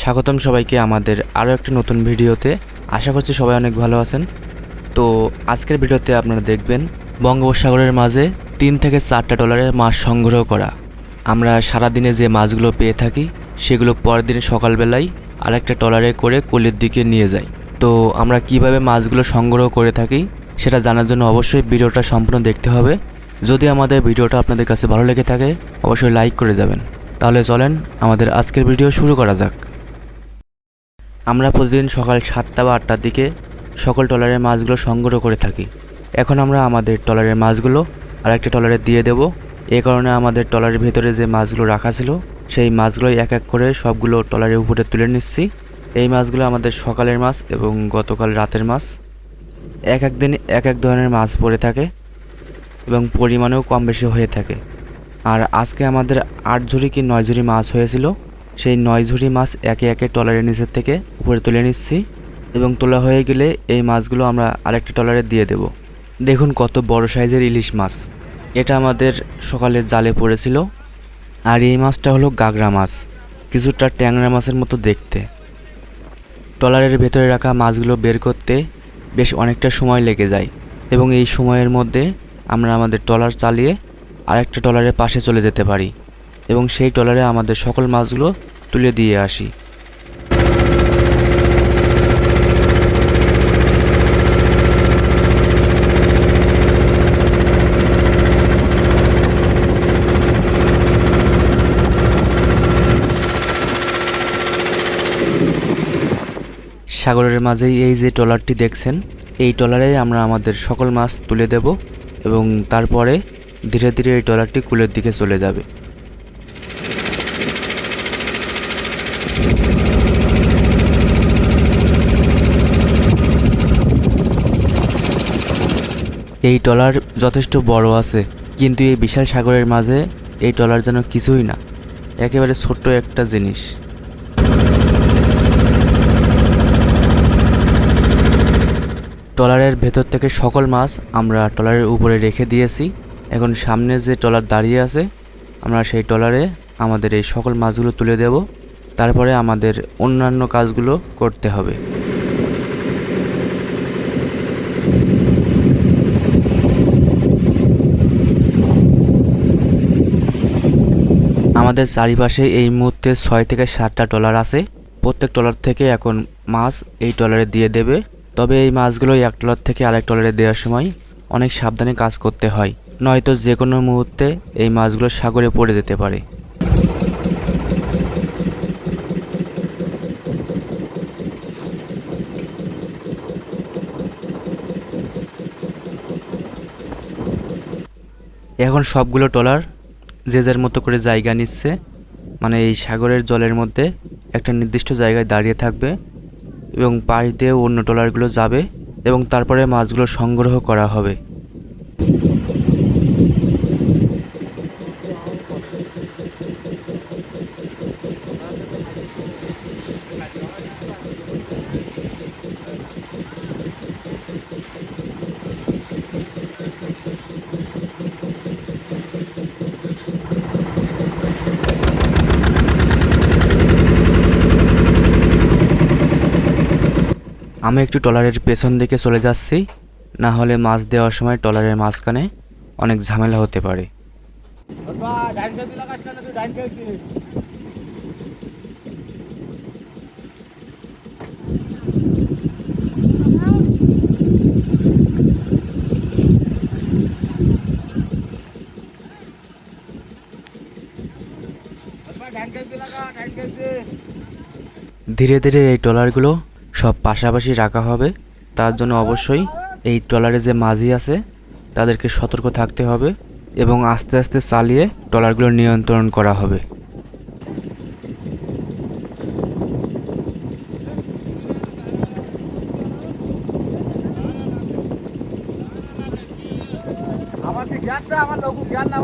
স্বাগতম সবাইকে আমাদের আরও একটি নতুন ভিডিওতে। আশা করছি সবাই অনেক ভালো আছেন। তো আজকের ভিডিওতে আপনারা দেখবেন, বঙ্গোপসাগরের মাঝে তিন থেকে চারটা ডলারের মাছ সংগ্রহ করা। আমরা সারাদিনে যে মাছগুলো পেয়ে থাকি, সেগুলো পরের দিন সকালবেলায় আরেকটা ট্রলারে করে কলের দিকে নিয়ে যাই। তো আমরা কীভাবে মাছগুলো সংগ্রহ করে থাকি সেটা জানার জন্য অবশ্যই ভিডিওটা সম্পূর্ণ দেখতে হবে। যদি আমাদের ভিডিওটা আপনাদের কাছে ভালো লেগে থাকে, অবশ্যই লাইক করে যাবেন। তাহলে চলেন আমাদের আজকের ভিডিও শুরু করা যাক। আমরা প্রতিদিন সকাল সাতটা বা আটটার দিকে সকল টলারের মাছগুলো সংগ্রহ করে থাকি। এখন আমরা আমাদের টলারের মাছগুলো আরেকটা টলারে দিয়ে দেব। এ কারণে আমাদের টলারের ভেতরে যে মাছগুলো রাখা ছিল, সেই মাছগুলোই এক এক করে সবগুলো টলারের উপরে তুলে নিচ্ছি। এই মাছগুলো আমাদের সকালের মাছ এবং গতকাল রাতের মাছ। এক এক দিন এক এক ধরনের মাছ পড়ে থাকে এবং পরিমাণেও কম বেশি হয়ে থাকে। আর আজকে আমাদের আট ঝুড়ি কি নয় ঝুড়ি মাছ হয়েছিল, সেই নয় ঝুড়ি মাছ একে একে টলারের নিচের থেকে উপরে তুলে নিচ্ছি এবং তোলা হয়ে গেলে এই মাছগুলো আমরা আরেকটি টলারে দিয়ে দেব। দেখুন কত বড় সাইজের ইলিশ মাছ। এটা আমাদের সকালে জালে পড়েছিল। আর এই মাছটা হলো গাগরা মাছ, কিছুটা ট্যাংরা মাছের মতো দেখতে। টলারের ভেতরে রাখা মাছগুলো বের করতে বেশ অনেকটা সময় লেগে যায় এবং এই সময়ের মধ্যে আমরা আমাদের ট্রলার চালিয়ে আরেকটা ট্রলারের পাশে চলে যেতে পারি এবং সেই ট্রলারে আমাদের সকল মাছগুলো তুলে দিয়ে আসি। সাগরের মাঝেই এই যে ট্রলারটি দেখছেন, এই ট্রলারে আমরা আমাদের সকল মাছ তুলে দেব এবং তারপরে ধীরে ধীরে এই ট্রলারটি কুলের দিকে চলে যাবে। এই ট্রলার যথেষ্ট বড় আছে, কিন্তু এই বিশাল সাগরের মাঝে এই ট্রলার যেন কিছুই না, একেবারে ছোট্ট একটা জিনিস। ট্রলারের ভেতর থেকে সকল মাছ আমরা ট্রলারের উপরে রেখে দিয়েছি। এখন সামনে যে ট্রলার দাঁড়িয়ে আছে, আমরা সেই ট্রলারে আমাদের এই সকল মাছগুলো তুলে দেব। তারপরে আমাদের অন্যান্য কাজগুলো করতে হবে। আমাদের চারিপাশে এই মুহূর্তে ছয় থেকে সাতটা ট্রলার আছে। প্রত্যেক ট্রলার থেকে এখন মাছ এই ট্রলারে দিয়ে দেবে। তবে এই মাছগুলো এক ট্রলার থেকে আরেক ট্রলারে দেওয়ার সময় অনেক সাবধানে কাজ করতে হয়। নয়তো যে কোনো মুহূর্তে এই মাছগুলো সাগরে পড়ে যেতে পারে। এখন সবগুলো ট্রলার যে যার মতো করে জায়গা নিচ্ছে মানে এই সাগরের জলের মধ্যে একটা নির্দিষ্ট জায়গায় দাঁড়িয়ে থাকবে। এবং পাশ দিয়ে অন্য ট্রলারগুলো যাবে এবং তারপরে মাছগুলো সংগ্রহ করা হবে। আমি একটু ট্রলারের পেছন দিকে চলে যাচ্ছি, না হলে মাছ দেওয়ার সময় ট্রলারের মাঝখানে অনেক ঝামেলা হতে পারে। ধীরে ধীরে এই ট্রলারগুলো সব পাশাপাশি রাখা হবে। তার জন্য অবশ্যই এই ট্রলারে যে মাঝি আছে, তাদেরকে সতর্ক থাকতে হবে এবং আস্তে আস্তে চালিয়ে ট্রলারগুলো নিয়ন্ত্রণ করা হবে। আমার কি জ্ঞান আমার লোক জ্ঞান না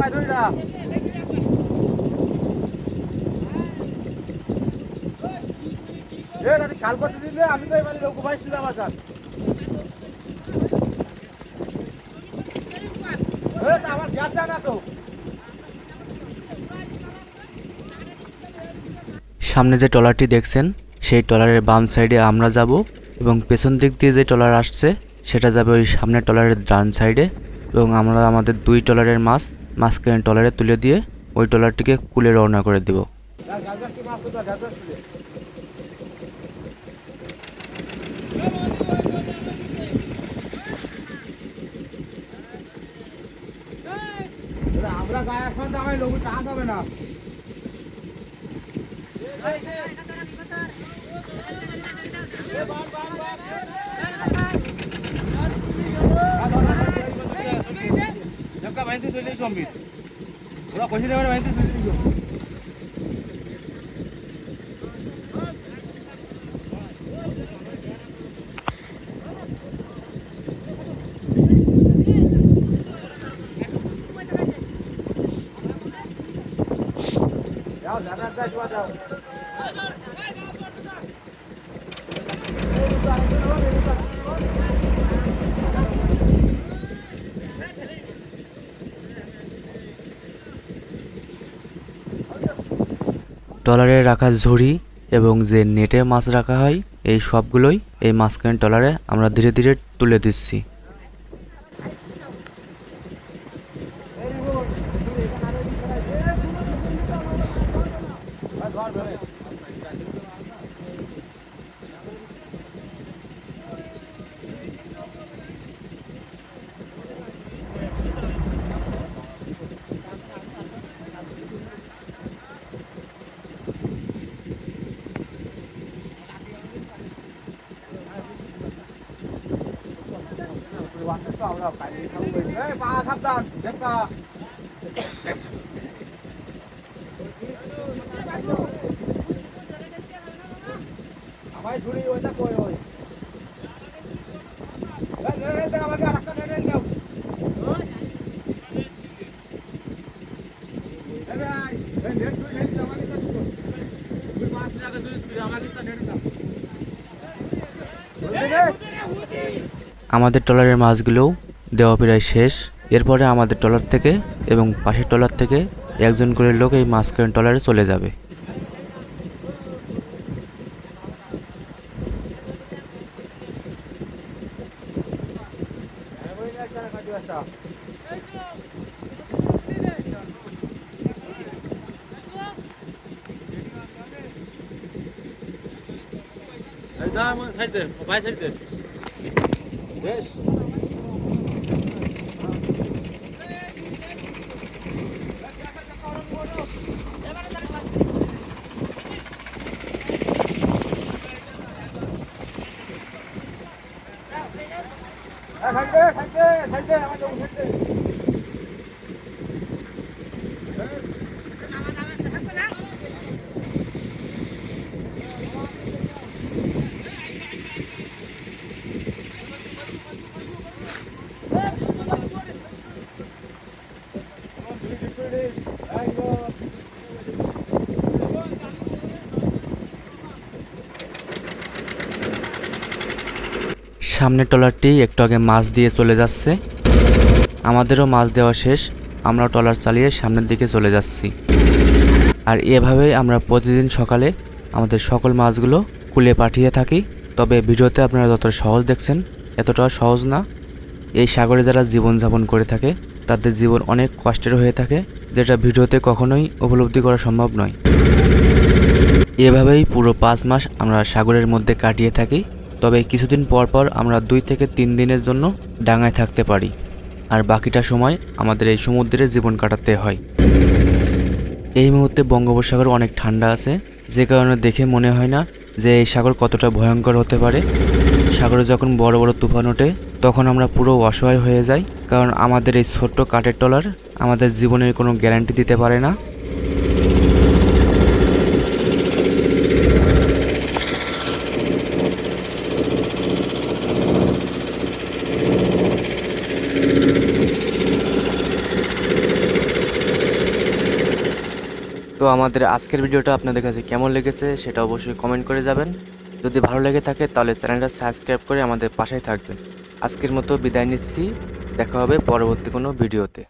এ দাদি কাল করতে দিলে আমি তো এবারে লোক পাইছিলাম আসার আমার গ্যাস না তো সামনে যে ট্রলারটি দেখছেন সেই ট্রলারের বাম সাইডে আমরা যাব এবং পেছন দিক দিয়ে যে ট্রলার আসছে সেটা যাবে ওই সামনের ট্রলারের ডান সাইডে এবং আমরা আমাদের দুই ট্রলারের মাছ মাঝখানে ট্রলারে তুলে দিয়ে ওই ট্রলারটিকে কুলে রওনা করে দেব গ্যাস গ্যাস কি মাছ তো গ্যাস গ্যাস ছিল আমরা গায়ে এখন দামাই লোক টাকা পাবে না জবকা বাইতে চলে এসো আমি ওরা কইছে এবারে বাইতে চলে এসো ট্রলারে রাখা ঝুড়ি এবং যে নেটে মাছ রাখা হয়, এই সবগুলোই এই মাঝখানে ট্রলারে আমরা ধীরে ধীরে তুলে দিচ্ছি। আমরা পাইলে খাব এই পা সাবধান জবকা আমায় ঝুড়ি ওইটা কই ওই এই নে নে দাও আমাকে আরেকটা নে নে দাও এই ভাই এই নেট তুই নেট দাও আমাকে দাও তুই পাঁচ টাকা তুই তুই আমাকে তো নেট দাও জলদি নে আমাদের ট্রলারের মাছগুলোও দেওয়া প্রায় শেষ। এরপরে আমাদের ট্রলার থেকে এবং পাশের ট্রলার থেকে একজন করে লোক এই মাঝখানে ট্রলারে চলে যাবে। সাইডে সাইডে সাইডে আমার লোক সাইডে সামনের ট্রলারটি একটু আগে মাছ দিয়ে চলে যাচ্ছে। আমাদেরও মাছ দেওয়া শেষ, আমরা ট্রলার চালিয়ে সামনের দিকে চলে যাচ্ছি। আর এভাবেই আমরা প্রতিদিন সকালে আমাদের সকল মাছগুলো কুলে পাঠিয়ে থাকি। তবে ভিডিওতে আপনারা যতটা সহজ দেখছেন এতটাও সহজ না। এই সাগরে যারা জীবনযাপন করে থাকে, তাদের জীবন অনেক কষ্টের হয়ে থাকে, যেটা ভিডিওতে কখনোই উপলব্ধি করা সম্ভব নয়। এভাবেই পুরো পাঁচ মাস আমরা সাগরের মধ্যে কাটিয়ে থাকি। তবে কিছুদিন পর পর আমরা দুই থেকে তিন দিনের জন্য ডাঙায় থাকতে পারি। আর বাকিটা সময় আমাদের এই সমুদ্রে জীবন কাটাতে হয়। এই মুহূর্তে বঙ্গোপসাগর অনেক ঠান্ডা আছে, যে কারণে দেখে মনে হয় না যে এই সাগর কতটা ভয়ঙ্কর হতে পারে। সাগরে যখন বড় বড় তুফান ওঠে, তখন আমরা পুরো অসহায় হয়ে যাই, কারণ আমাদের এই ছোট্ট কাঠের টলার আমাদের জীবনের কোনো গ্যারান্টি দিতে পারে না। তো আমাদের আজকের ভিডিওটা আপনাদের কাছে কেমন লেগেছে সেটা অবশ্যই কমেন্ট করে যাবেন। যদি ভালো লেগে থাকে তাহলে চ্যানেলটা সাবস্ক্রাইব করে আমাদের পাশেই থাকবেন। আজকের মতো বিদায় নিচ্ছি। দেখা হবে পরবর্তী কোনো ভিডিওতে।